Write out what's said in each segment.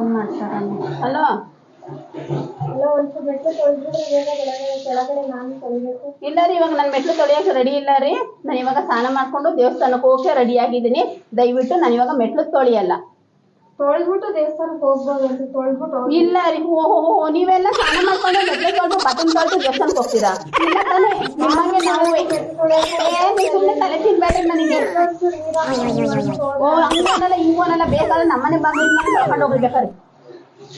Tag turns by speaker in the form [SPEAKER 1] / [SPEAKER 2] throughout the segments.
[SPEAKER 1] Phone ಮಾಡ್ತಾರ hello ಇಲ್ಲ ರೀ ಇವಾಗ ನನ್ನ ಮೆಟ್ಲು ತೊಳಿಯಕ್ಕೆ ರೆಡಿ ಇಲ್ಲ ರೀ. ನಾನು ಇವಾಗ ಸ್ನಾನ ಮಾಡ್ಕೊಂಡು ದೇವಸ್ಥಾನಕ್ಕೆ ಹೋಗಕ್ಕೆ ರೆಡಿ ಆಗಿದ್ದೀನಿ. ದಯವಿಟ್ಟು ನಾನು ಇವಾಗ ಮೆಟ್ಲು ತೊಳಿಯಲ್ಲ.
[SPEAKER 2] ತೊಳ್ದ್ಬಿಟ್ಟು ದೇವಸ್ಥಾನಕ್ಕೆ ಹೋಗ್ಬೋದು ಅಂತ ತೊಳ್ದ್ಬಿಟ್ಟು ಹೋಗಿ
[SPEAKER 1] ಇಲ್ಲ ರೀ ಓ ಹೋ ಹೋ, ನೀವೆಲ್ಲ ಸ್ನಾನ ಮಾಡ್ಕೊಂಡು ಮೆಟ್ಲು ತೊಳೆದು ಬಟನ್ ತೊಳೆದು ದೇವಸ್ಥಾನಕ್ಕೆ ಹೋಗ್ತೀರಾ ಇಲ್ಲ ತಾನೇ ನಿಮ್ಮಂಗೆ ನಾವು ಏ ನೀವು ಸುಮ್ಮನೆ ತಲೆ ತಿನ್ಬೇಡ್ರಿ ನನಗೆ ಓ ಹಂಗನಲ್ಲ ಹಿಂಗನಲ್ಲ ಬೇಕಾದ್ರೆ ನಮ್ಮನೆ ಬಾಗಿಲಿನ ಮೇಲೆ ಕರ್ಕೊಂಡು ಹೋಗ್ಬೇಕಾರೆ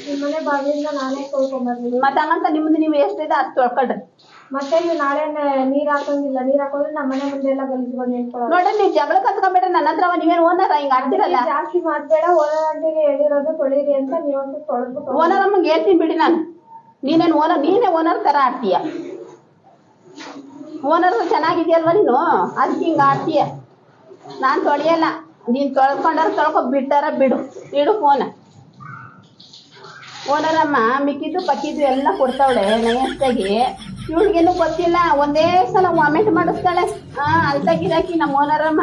[SPEAKER 2] ನಿಮ್ಮನೆ ಬಾಗಿಲಿಂದ ನಾನೇ ತೊಳ್ಕೊಂಬರ್ತೀನಿ
[SPEAKER 1] ಮತ್ತೆ ಹಂಗಂತ ನಿಮ್ದು ನೀವು ಎಷ್ಟಿದೆ ಅಷ್ಟು ತೊಳ್ಕೊಳ್ರಿ
[SPEAKER 2] ಮತ್ತೆ ನೀವು ನಾಳೆ ನೀರ್ ಹಾಕಂಗಿಲ್ಲ ನೀರ್ ಹಾಕೊಂಡ್ರೆ ನಮ್ಮನೆ ಮುಂದೆ ಎಲ್ಲ ಗಲೀಜು ಬಂದು ನಿಂತ್ಕೊಳ್ಳೋದು.
[SPEAKER 1] ನೋಡ್ರಿ ನೀವು ಜಗಳ ಕತ್ಕೊಂಡ್ಬಿಟ್ರೆ ನನ್ನ ಹತ್ರ ನೀವೇನು ಓನರ? ಹಿಂಗ ಆಡ್ತಿರಲ್ಲ
[SPEAKER 2] ಜಾಸ್ತಿ ಮಾಡ್ಬೇಡ ಓನರ್ ಆಂಟಿಗೆ ಹೇಳಿರೋದು ತೊಳೀರಿ ಅಂತ ನೀವೊಂದು ತೊಳೆದ್ಬಿಟ್ಟು
[SPEAKER 1] ಓನರ್ ಅಮ್ಮಂಗೆ ಹೇಳ್ತೀನಿ ಬಿಡಿ ನಾನು. ನೀನೇನು ಓನರ್ ನೀನೇ ಓನರ್ ತರ ಆಡ್ತೀಯ. ಓನರ್ ಚೆನ್ನಾಗಿದೆಯಲ್ವ ನೀನು? ಅದಕ್ಕೆ ಹಿಂಗ ಆಡ್ತೀಯ. ನಾನು ತೊಳಿಯಲ್ಲ. ನೀನ್ ತೊಳ್ಕೊಂಡಾರ ತೊಳ್ಕೊ ಬಿಟ್ಟಾರ ಬಿಡು. ಇಡು ಫೋನ ಓನರಮ್ಮ ಮಿಕ್ಕಿದ್ದು ಪಕ್ಕಿದ್ದು ಎಲ್ಲ ಕೊಡ್ತಾವಳೆ ನಯಸ್ತಾಗಿ ಇವಳಿಗೇನು ಗೊತ್ತಿಲ್ಲ. ಒಂದೇ ಸಲ ವಾಮಿಟ್ ಮಾಡಿಸ್ತಾಳೆ. ಹಾ ಅಲ್ತಾಗಿದಾಕಿ ನಮ್ಮ ಓನರಮ್ಮ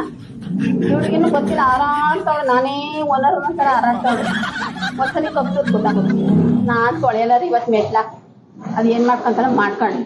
[SPEAKER 1] ಇವಳಿಗೇನು ಗೊತ್ತಿಲ್ಲ. ಹಾರಾಡ್ತಾವಳೆ ನಾನೇ ಓನರ್ ಒಂಥರ ಹಾರಾಡ್ತಾವಳೆ ಒಂದ್ಸಲಿ ಕಪ್ಸೋದು ಗೊತ್ತಾಗುತ್ತೆ ನಾನು ತೊಳೆಯಲ್ಲ ರೀ ಇವತ್ತು ಮೆಟ್ಲ. ಅದು ಏನ್ ಮಾಡ್ಕೊಂತಾನೆ ಮಾಡ್ಕೊಂಡು